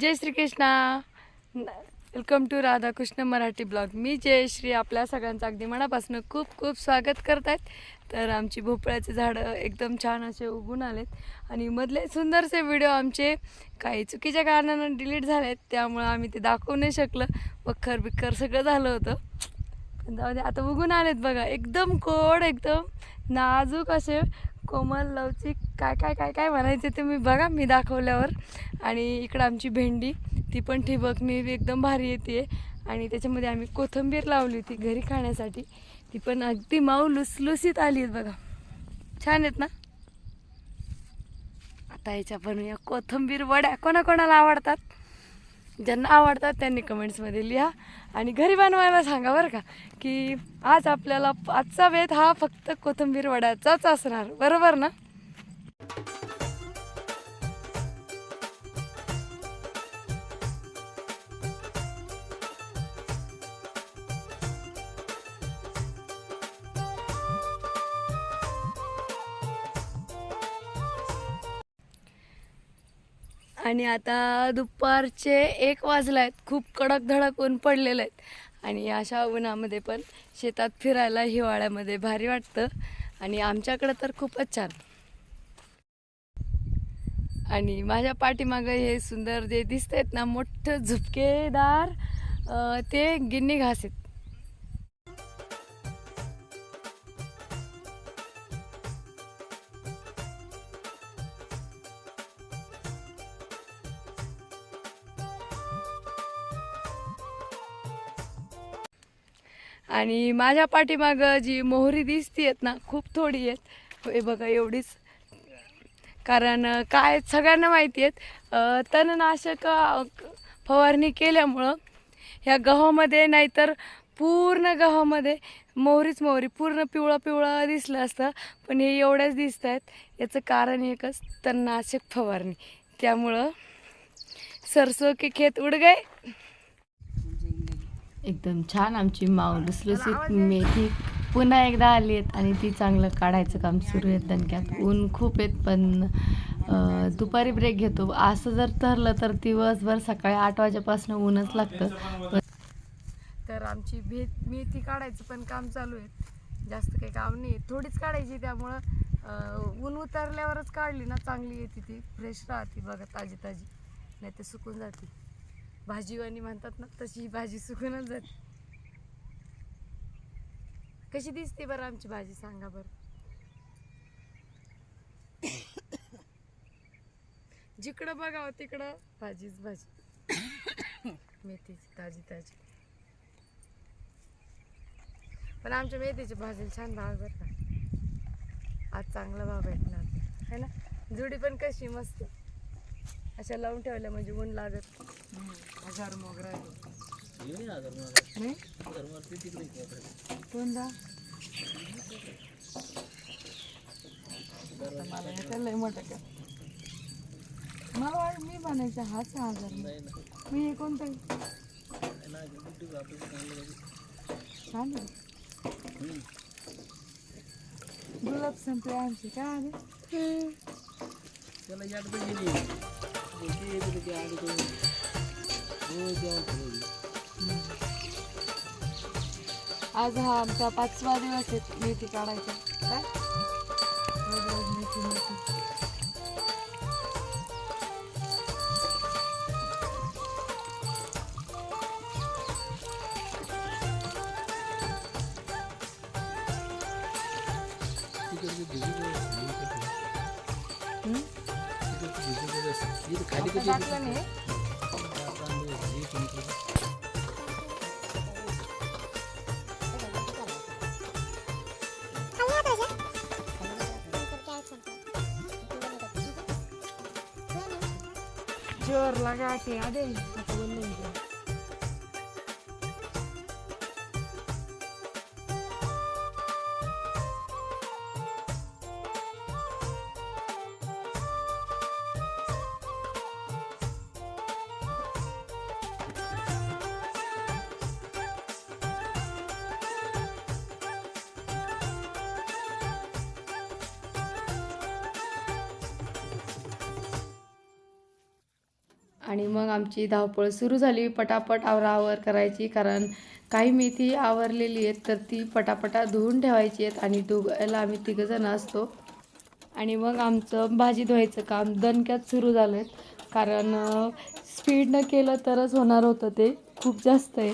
Jai Shri Krishna welcome to Radhakrishna Marathi blog मी जयश्री आपल्या सगळ्यांचं अगदी मनापासून खूप खूप स्वागत करत आहेत तर आमची भोपळ्याचे झाडं एकदम छान असे उगून आलेत. आणि मधले सुंदरसे व्हिडिओ आमचे काही चुकीच्या कारणानं डिलीट झालेत त्यामुळं आम्ही ते दाखवू नाही शकलं. वखर बिखर सगळं झालं होतं. जाऊ दे आता उगून आलेत बघा. एकदम कोड एकदम नाजूक असे कोमल लवचिक काय काय काय काय म्हणायचे ते मी बघा मी दाखवल्यावर. आणि इकडं आमची भेंडी ती पण ठिबकनी एकदम भारी येते आणि त्याच्यामध्ये आम्ही कोथिंबीर लावली होती घरी खाण्यासाठी. ती पण अगदी माऊ लुसलुसीत आली आहेत बघा. छान आहेत ना? आता याच्या बनवूया कोथिंबीर वड्या. कोणाकोणाला आवडतात? ज्यांना आवडतात त्यांनी कमेंट्समध्ये लिहा. आणि घरी बनवायला सांगा बरं का की आज आपल्याला आजचा वेध हा फक्त कोथिंबीर वड्याचाच असणार. बरोबर ना? आणि आता दुपारचे एक वाजले आहेत खूप कडक धडक ऊन पडलेलं आहेत. आणि अशा उन्हामध्ये पण शेतात फिरायला हिवाळ्यामध्ये भारी वाटतं. आणि आमच्याकडं तर खूपच छान. आणि माझ्या पाठीमागं हे सुंदर जे दिसत आहेत ना मोठं झुपकेदार ते गिन्नी घास आहेत. आणि माझ्या पाठीमागं जी मोहरी दिसतीयत ना खूप थोडी आहेत हे बघा एवढीच. कारण काय सगळ्यांना माहिती आहेत तणनाशक फवारणी केल्यामुळं ह्या गव्हामध्ये नाहीतर पूर्ण गव्हामध्ये मोहरीच मोहरी पूर्ण पिवळं पिवळं दिसलं असतं पण हे एवढ्याच दिसत आहेत याचं कारण एकच तणनाशक फवारणी. त्यामुळं सरसो के खेत उड गए एकदम छान आमची माऊ. लुसलुसीत मेथी पुन्हा एकदा आली आहेत आणि ती चांगलं काढायचं काम सुरू आहे दणक्यात. ऊन खूप आहेत पण दुपारी ब्रेक घेतो. असं जर ठरलं तर दिवसभर सकाळी आठ वाजेपासून ऊनच लागतं. तर आमची भे मेथी काढायचं पण काम चालू आहे. जास्त काही काम नाही थोडीच काढायची त्यामुळं ऊन उतरल्यावरच काढली ना चांगली येते ती. फ्रेश राहते बघा ताजी ताजी नाही ते सुकून जाते. भाजीवाणी म्हणतात ना तशी ही भाजी सुकूनच जाते. कशी दिसते बरं आमची भाजी सांगा बरं. जिकडं बघावं तिकडं भाजीच भाजी. मेथीची ताजी ताजी. पण आमच्या मेथीची भाजी छान भाव बरं का. आज चांगला भाव भेटणार है ना? जुडी पण कशी मस्त. अशा लावून ठेवल्या म्हणजे ऊन लागत हजार मोगरा नाही कोणता मला याचा लय मोठा का मला मी म्हणायचं हाच हजार मी हे कोणतं छान गुलाब संपले आमचे काय आले त्याला याड गेली रोज आज हा आमचा पाचवा दिवस आहे मेथी काढायचा. काय? रोज रोज मेथी मेथी खाली आपण कधी टाकलं नाही जोर लगा के आ दे आणि मग आमची धावपळ सुरू झाली. पटापट आवरावर करायची कारण काही मेथी आवरलेली आहेत तर ती पटापटा धुवून ठेवायची आहेत आणि धुवायला आम्ही तिघंजण असतो. आणि मग आमचं भाजी धुवायचं काम दणक्यात सुरू झालं आहे कारण स्पीडनं केलं तरच होणार होतं ते. खूप जास्त आहे.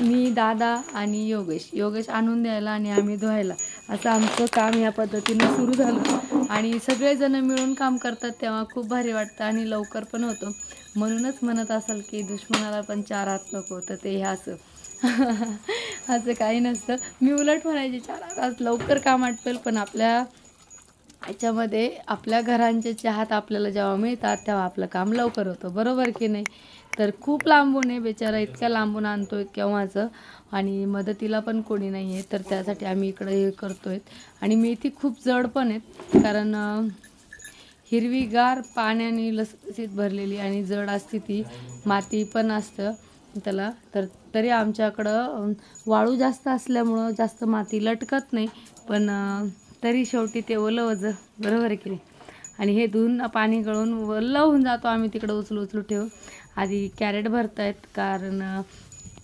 मी दादा आणि योगेश. योगेश आणून द्यायला आणि आम्ही धुवायला. असं आमचं काम या पद्धतीनं सुरू झालं. आणि सगळेजण मिळून काम करतात तेव्हा खूप भारी वाटतं आणि लवकर पण होतं. म्हणूनच म्हणत असाल की दुश्मनाला पण चार हात नको तर ते ह्या असं. असं काही नसतं. मी उलट म्हणायचे चार हात लवकर काम आटपेल पण आपल्या याच्यामध्ये आपल्या घरांचे चहात आपल्याला जेव्हा मिळतात तेव्हा आपलं काम लवकर होतं. बरोबर की नाही? तर खूप लांबून आहे बेचारा इतक्या लांबून आणतोय केव्हाचं. आणि मदतीला पण कोणी नाही आहे तर त्यासाठी आम्ही इकडं हे करतो आहे आणि मेथी खूप जड पण आहेत कारण हिरवीगार पाण्याने लसलसीत भरलेली आणि जड असते ती माती पण असतं त्याला. तर तरी आमच्याकडं वाळू जास्त असल्यामुळं जास्त माती लटकत नाही पण तरी शेवटी ते ओलं वजं बरोबर की नाही? आणि हे धुवून पाणी गळून ओलं होऊन जातो आम्ही तिकडं उचलू उचलू ठेवू आधी कॅरेट भरतायत कारण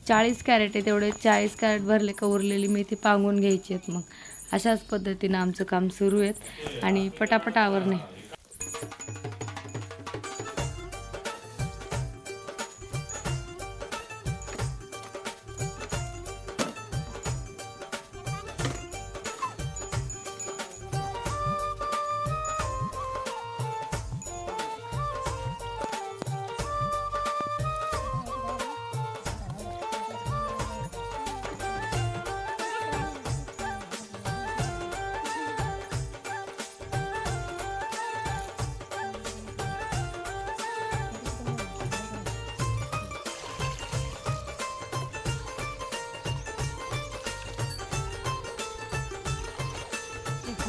चाळीस कॅरेट आहे तेवढे चाळीस कॅरेट भरले का उरलेली मेथी पांगून घ्यायची आहेत मग. अशाच पद्धतीनं आमचं काम सुरू आहेत आणि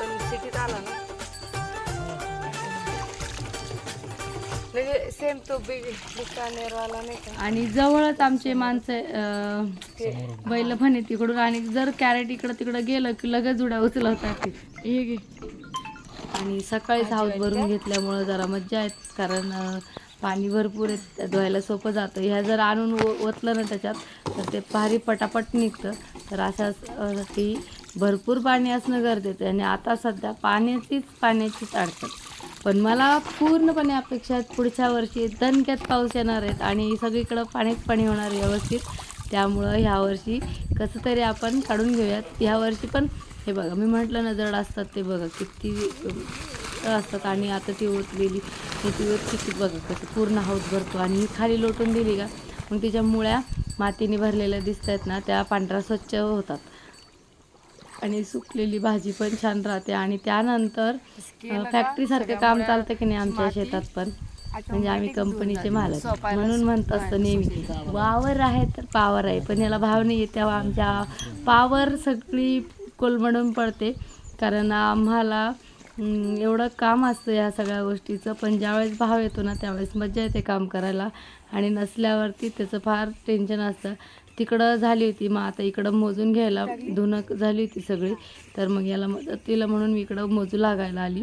पण सिटीत आला ना. म्हणजे सेम तो बिग बिकानेरवाला नाही का? आणि जवळच आमचे माणसं अं, बैल म्हणे तिकडून. आणि जर कॅरेट इकडं तिकडं गेलं की लगेच उड्या उचलवतात. ते. हे घे. आणि सकाळीच हाऊस भरून घेतल्यामुळं जरा मज्जा आहे कारण अं, पाणी भरपूर आहे धुवायला सोपं जातं. ह्या जर आणून ओ ओतलं ना त्याच्यात तर ते भारी पटापट निघतं. तर अशाच अं, ती भरपूर पाणी असणं गरजेचं आहे. आणि आता सध्या पाण्याचीच पाण्याचीच अडचण. पण मला पूर्णपणे अपेक्षा आहेत पुढच्या वर्षी दणक्यात पाऊस येणार आहेत आणि सगळीकडं पाणीच पाणी होणार व्यवस्थित. त्यामुळं ह्या वर्षी कसं तरी आपण काढून घेऊयात. ह्या वर्षी पण हे बघा मी म्हटलं ना जड असतात ते बघा किती असतात आणि आता ती ओतलेली ती ओत किती बघा कसं पूर्ण हाऊस भरतो आणि ही खाली लोटून दिली का? मग तिच्या मुळ्या मातीने भरलेल्या दिसत आहेत ना त्या पांढऱ्या स्वच्छ होतात. आणि सुकलेली भाजी पण छान राहते. आणि त्यानंतर फॅक्टरी सारखं काम चालतं की नाही आमच्या शेतात पण? म्हणजे आम्ही कंपनीचे मालक. म्हणून म्हणत असतं नेहमी वावर आहे तर पावर आहे. पण याला भाव नाही आहे तेव्हा आमच्या पावर सगळी कोलमडून पडते. कारण आम्हाला एवढं काम असतं या सगळ्या गोष्टीचं. पण ज्यावेळेस भाव येतो ना त्यावेळेस मजा येते काम करायला. आणि नसल्यावरती त्याचं फार टेन्शन असतं. तिकडं झाली होती मग आता इकडं मोजून घ्यायला धुणं झाली होती सगळी. तर मग याला मदतीला म्हणून मी इकडं मोजू लागायला आली.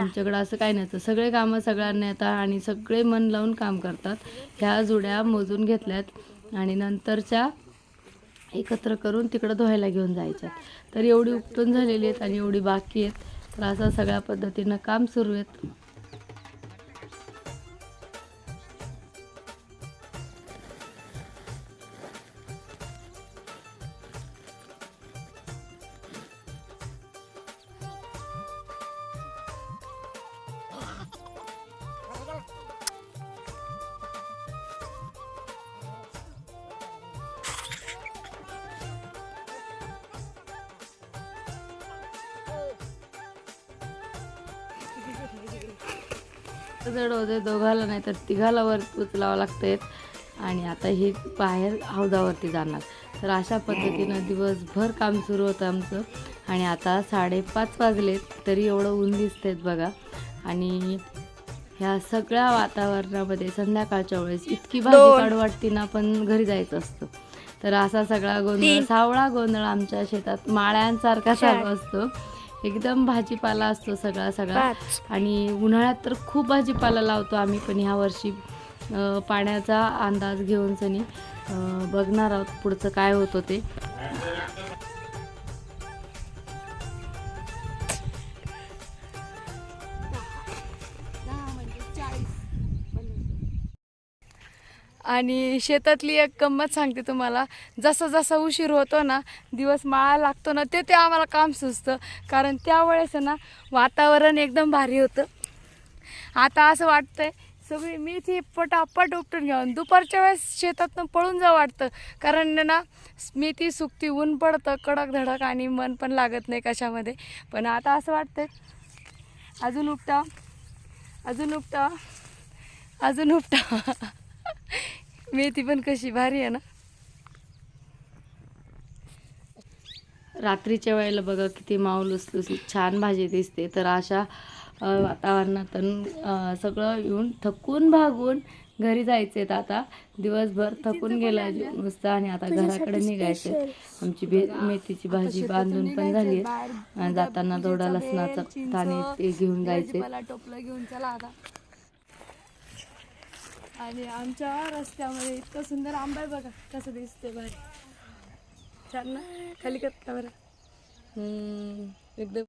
आमच्याकडं असं काही नसतं सगळे कामं सगळ्यांना येतात आणि सगळे मन लावून काम करतात. ह्या जुड्या मोजून घेतल्यात आणि नंतरच्या एकत्र करून तिकडं धुवायला घेऊन जायच्यात. तर एवढी उपटून झालेली आहेत आणि एवढी बाकी आहेत. तर असं सगळ्या पद्धतीनं काम सुरू आहेत. जड होते दोघाला नाही तर तिघाला वर उचलावं लागतंय. आणि आता हे बाहेर हौदावरती जाणार. तर अशा पद्धतीनं दिवसभर काम सुरू होतं आमचं. आणि आता साडेपाच वाजलेत तरी एवढं ऊन दिसतेत बघा. आणि ह्या सगळ्या वातावरणामध्ये संध्याकाळच्या वेळेस इतकी भाजी वाटते ना पण घरी जायचं असतं. तर असा सगळा गोंधळ सावळा गोंधळ आमच्या शेतात माळ्यांसारखा चालू असतो. एकदम भाजीपाला असतो सगळा सगळा. आणि उन्हाळ्यात तर खूप भाजीपाला लावतो आम्ही पण ह्या वर्षी पाण्याचा अंदाज घेऊन सनी बघणार आहोत पुढचं काय होतं ते. आणि शेतातली एक गंमत सांगते तुम्हाला. जसा जसा उशीर होतो ना दिवस माळा लागतो ना ते ते आम्हाला काम सुचतं. कारण त्यावेळेस ना वातावरण एकदम भारी होतं. आता असं वाटतंय सगळी मेथी पटापट उपटून घ्यावं. दुपारच्या वेळेस शेतातनं पळून जा वाटतं. कारण ना मेथी सुकती ऊन पडतं कडक धडक आणि मन पण लागत नाही कशामध्ये. पण आता असं वाटतंय अजून उपटा अजून उपटा अजून उपटा. मेथी पण कशी भारी आहे ना? रात्रीच्या वेळेला बघा किती माऊल लुसलुसीत छान भाजी दिसते. तर अशा वातावरणातून सगळं येऊन थकून भागून घरी जायचे आता. दिवसभर थकून गेला नुसतं आणि आता घराकडे निघायचे आमची भे मेथीची भाजी बांधून पण झाली आहे जाताना थोडा लसणाचा ताने ते घेऊन जायचे टोपलं घेऊन चला आता आणि आमच्या रस्त्यामध्ये इतकं सुंदर आंबा आहे बघा कसं दिसते भारी छान ना खाली करता बरं एकदम.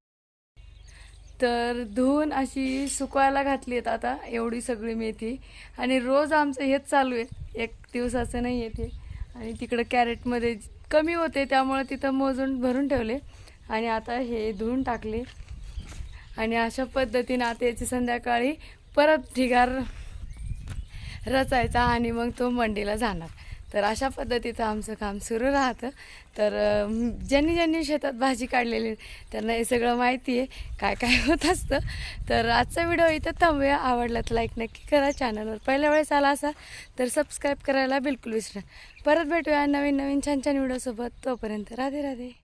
तर धुवून अशी सुकवायला घातली आहेत आता एवढी सगळी मेथी. आणि रोज आमचं हेच चालू आहे एक दिवसाचं नाही येते आणि तिकडं कॅरेटमध्ये कमी होते त्यामुळे तिथं मोजून भरून ठेवले. आणि आता हे धुवून टाकले. आणि अशा पद्धतीने आता याची संध्याकाळी परत ढिगार रचायचा आणि मग तो मंडीला जाणार. तर अशा पद्धतीचं आमचं काम सुरू राहतं. तर ज्यांनी ज्यांनी शेतात भाजी काढलेली त्यांना हे सगळं माहिती आहे काय काय होत असतं. तर आजचा व्हिडिओ इथं थांबूया. आवडला तर लाईक नक्की करा. चॅनलवर पहिल्या वेळेस आला असा तर सबस्क्राईब करायला बिलकुल विसरा. परत भेटूया नवीन नवीन छान छान व्हिडिओसोबत. तोपर्यंत राधे राधे.